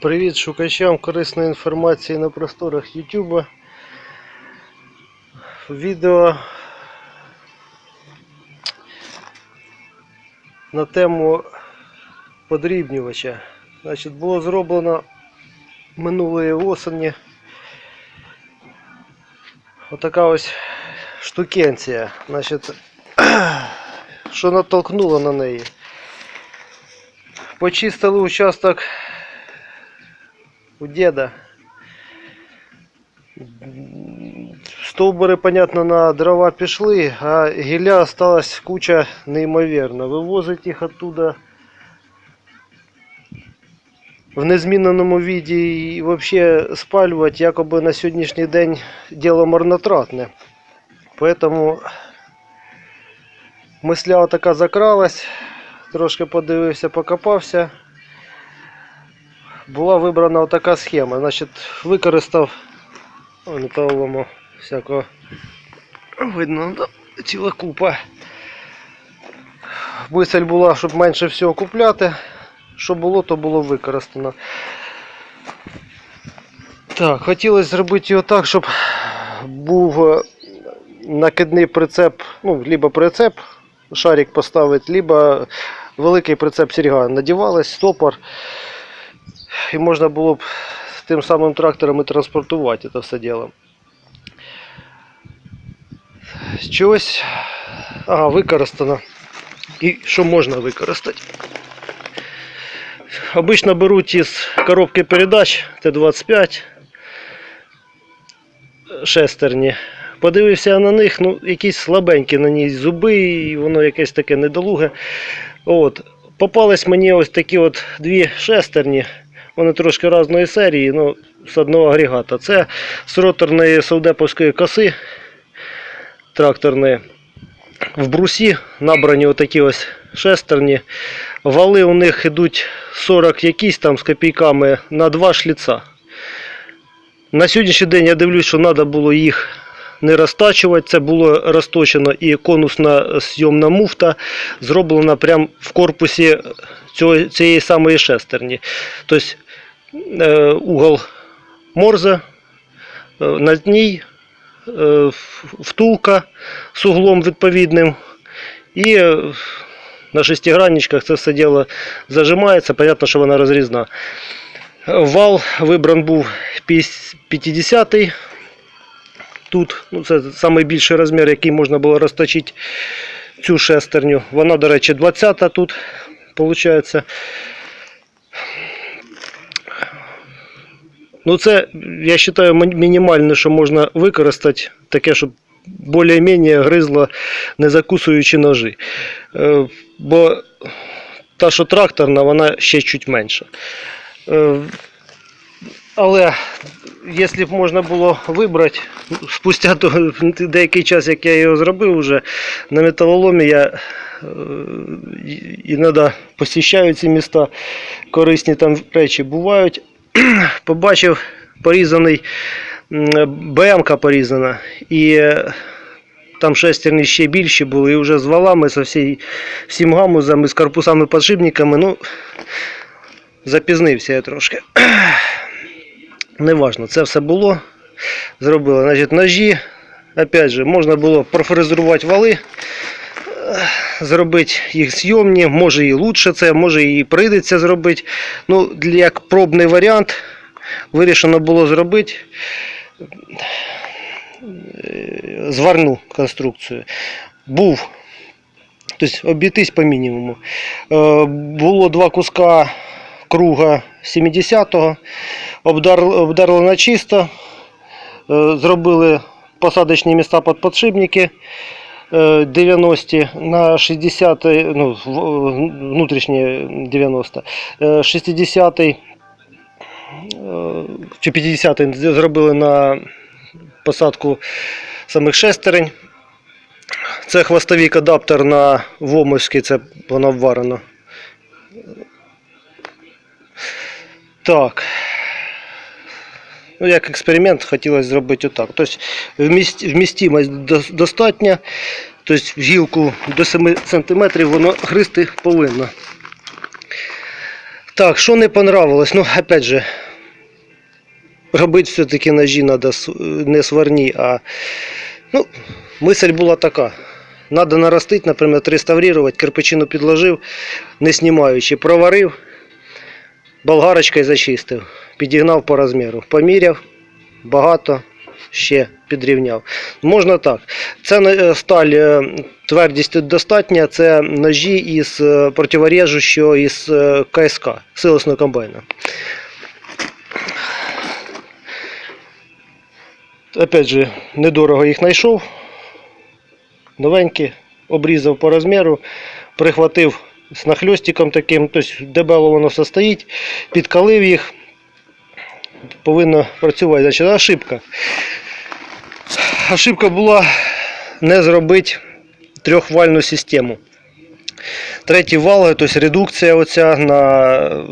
Привіт шукачам корисної інформації на просторах YouTube. Відео на тему подрібнювача. Значить, було зроблено минулої осені отака ось штукенція. Значить, що натолкнуло на неї? Почистили участок у деда. Стовбури, понятно, на дрова пішли, а гілля осталась куча неймовірна. Вивозить їх оттуда в незміненому віді і взагалі спалювати якоби на сьогоднішній день діло марнотратне. Поэтому мисля така закралась, трошки подивився, покопався була вибрана така схема. Значить, використав о, металолому всякого видно да, ціла купа. Мисль була, щоб менше всього купляти. Що було, то було використано. Так, хотілося зробити його так, щоб був е, накидний прицеп, ну, либо прицеп, шарик поставити, либо великий прицеп серьга. Надівалась, стопор і можна було б тим самим трактором і транспортувати це все діло. Чогось ага, використано. І що можна використати? Обично беруть із коробки передач Т-25 шестерні. Подивився на них, ну, якісь слабенькі на ній зуби, і воно якесь таке недолуге. От. Попались мені ось такі от дві шестерні. Вони трошки різної серії, ну, з одного агрегата. Це з роторної совдеповської коси тракторної. В брусі набрані отакі ось шестерні. Вали у них йдуть 40 якісь там з копійками на два шліца. На сьогоднішній день я дивлюсь, що треба було їх не розтачувати. Це було розточено і конусна зйомна муфта зроблена прямо в корпусі цієї самої шестерні. Тобто угол морзе, е, на ній е, втулка з углом відповідним. І е, на шестигранничках це все діло зажимається, понятно, що вона розрізна. Вал вибран був 50-й. Тут ну, це найбільший розмір, який можна було розточити цю шестерню. Вона, до речі, 20-та тут виходить. Ну, це, я вважаю, мінімальне, що можна використати, таке, щоб більш-менш гризло, не закусуючи ножі. Е, Бо та, що тракторна, вона ще чуть менша. Е, Але якщо б можна було вибрати, спустя деякий час, як я його зробив вже, на металоломі я е, іноді посіщаю ці міста, корисні там речі бувають. Побачив порізаний БМК порізана. І е, там шестерні ще більші були, і вже з валами, з всім гамузами, з корпусами подшипниками. Ну, запізнився я трошки. Неважно, це все було. Зробили. Значить, ножі. Опять же, можна було профрезерувати вали, зробити їх зйомні, може і лучше це, може і прийдеться зробити. Ну, як пробний варіант, вирішено було зробити е, зварну конструкцію. Був, тобто обійтись по мінімуму. Е, Було два куска круга 70-го, обдар- обдерли на чисто, е, зробили посадочні міста під подшипники. Е, 90 на 60 ну, внутрішні 90 е, 60 е, чи 50 зробили на посадку самих шестерень. Це хвостовик адаптер на Вомовський, це воно обварено. Так. Ну, як експеримент хотілося зробити отак. Тобто вмістимость достатня. Тобто в гілку до 7 см воно гристи повинно. Так, що не понравилось? Ну, опять же, робити все-таки ножі треба не сварні, а ну, мисль була така. Надо наростити, наприклад, реставрувати, кирпичину підложив, не знімаючи, проварив, болгарочкою зачистив, підігнав по розміру, поміряв, багато, ще підрівняв. Можна так. Це е, сталь е, твердістю достатня, це ножі із е, противорежущого із КСК, силосного комбайна. Опять же, недорого їх знайшов. Новенькі, обрізав по розміру, прихватив з нахльостиком таким, тобто дебело воно все стоїть, підкалив їх. Повинно працювати. Значить, ошибка. Ошибка була не зробити трьохвальну систему. Третій вал, тобто редукція оця на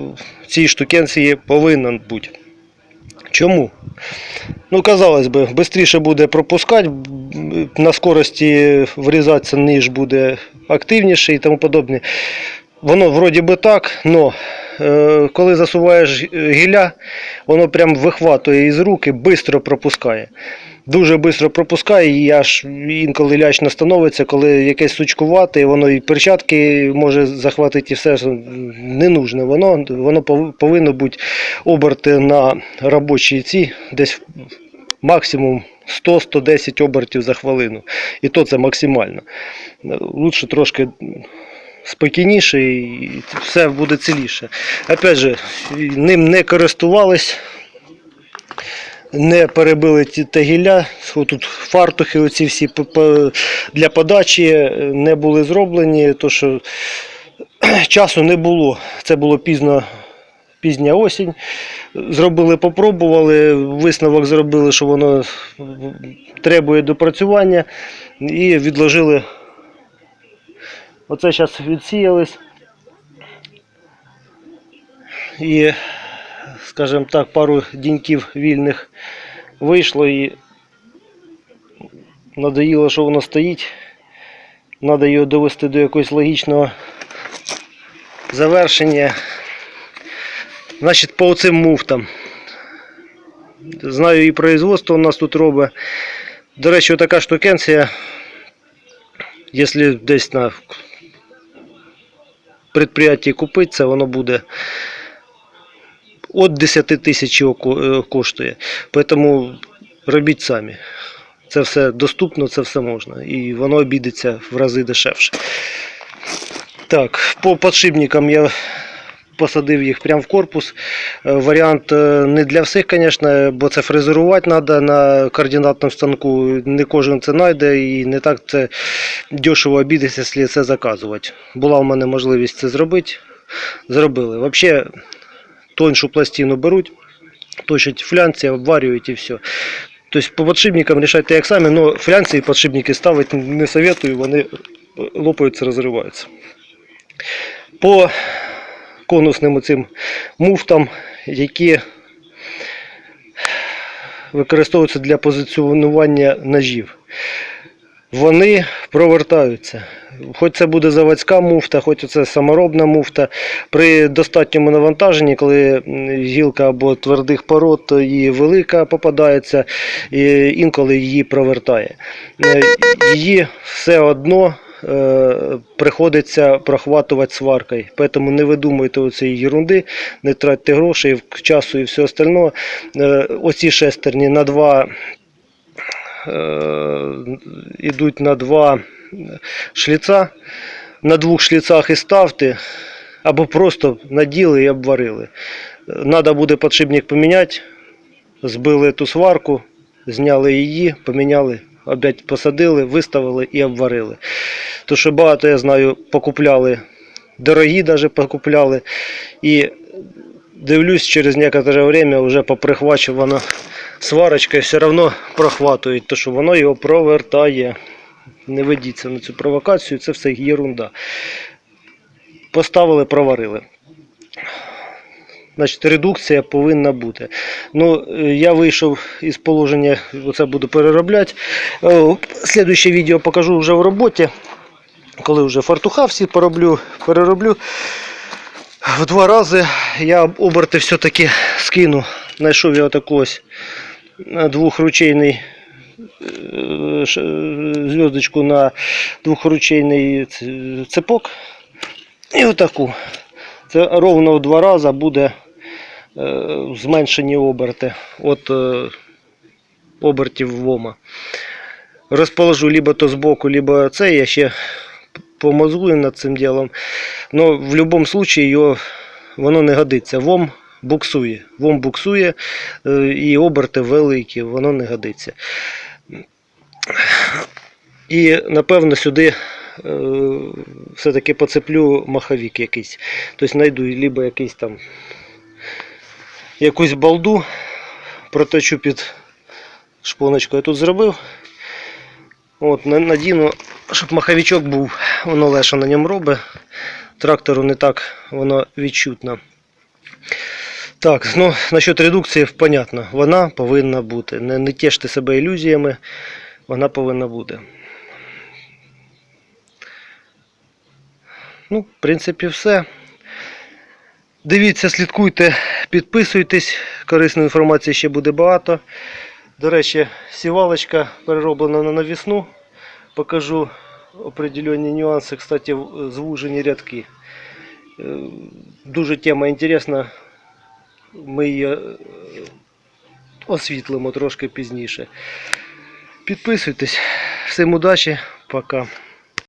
цій штукенції повинна бути. Чому? Ну, казалось би, швидше буде пропускати, на скорості врізатися ніж буде активніше і тому подобне. Воно вроді би так, але коли засуваєш гілля, воно прям вихватує із руки, швидко пропускає. Дуже швидко пропускає і аж інколи лячно становиться, коли якесь сучкувате, воно і перчатки може захватити, і все не нужне. Воно, воно повинно бути оберти на робочій ці десь максимум 100-110 обертів за хвилину. І то це максимально. Лучше трошки спокійніше і все буде ціліше. Опять же, ним не користувались. Не перебили ті тагілля, тут фартухи оці всі для подачі не були зроблені, то що часу не було. Це було пізно, пізня осінь. Зробили, попробували, висновок зробили, що воно требує допрацювання і відложили. Оце зараз відсіялись. І, скажімо так, пару діньків вільних вийшло і надоїло, що воно стоїть. Треба його довести до якогось логічного завершення. Значить, по оцим муфтам. Знаю і производство у нас тут робить. До речі, така штукенція, якщо десь на предприятии купити, це воно буде від 10 тисяч е, коштує. Тому робіть самі. Це все доступно, це все можна. І воно обійдеться в рази дешевше. Так, по подшипникам я посадив їх прямо в корпус. Е, Варіант е, не для всіх, звісно, бо це фрезерувати треба на координатному станку. Не кожен це знайде і не так це дешево обійдеться, якщо це заказувати. Була в мене можливість це зробити. Зробили. Взагалі, тоншу пластину беруть, точать флянці, обварюють і все. Тобто по подшипникам рішайте як самі, але флянці і подшипники ставити не советую, вони лопаються, розриваються. По конусним оцим муфтам, які використовуються для позиціонування ножів. Вони провертаються. Хоч це буде заводська муфта, хоч це саморобна муфта. При достатньому навантаженні, коли гілка або твердих пород, її велика попадається, і інколи її провертає. Е, Її все одно е, приходиться прохватувати сваркою. Тому не видумуйте оцієї ерунди, не тратьте грошей, часу і все остальне. Оці шестерні на два е, ідуть на два шліца. На двох шліцах і ставте, або просто наділи і обварили. Надо буде подшипник поміняти, збили ту сварку, зняли її, поміняли, опять посадили, виставили і обварили. То що багато, я знаю, покупляли, дорогі навіть покупляли. І дивлюсь, через некоторое время вже поприхвачувано сварочкою все одно прохватують, то що воно його провертає. Не ведіться на цю провокацію, це все єрунда. Поставили, проварили. Значить, редукція повинна бути. Ну, я вийшов із положення, оце буду переробляти. Е, Слідуюче відео покажу вже в роботі. Коли вже фартуха всі пороблю, перероблю. в два рази я оберти все-таки скину. Знайшов я отаку ось е, двохручейний е, зв'язочку на двохручейний цепок. І отаку. Це ровно в два рази буде е, зменшені оберти от обертів ВОМа. Розположу либо то збоку, либо це. Я ще помозгую над цим ділом. Но в будь-якому випадку воно не годиться. ВОМ буксує. ВОМ буксує е, і оберти великі, воно не годиться. І напевно сюди е, все-таки поцеплю маховик якийсь. Тобто знайду либо якийсь там якусь балду, проточу під шпоночку я тут зробив. От, на- надіну, щоб маховичок був, воно легше на ньому робить. Трактору не так воно відчутно. Так, ну насчет редукції, понятно, вона повинна бути. Не, не тіште себе ілюзіями, вона повинна бути. Ну, в принципі, все. Дивіться, слідкуйте, підписуйтесь. Корисної інформації ще буде багато. До речі, сівалочка перероблена на навісну. Покажу определенні нюанси, кстати, звужені рядки. Е, Дуже тема інтересна. Ми її е, освітлимо трошки пізніше. Підписуйтесь. Всім удачі, пока.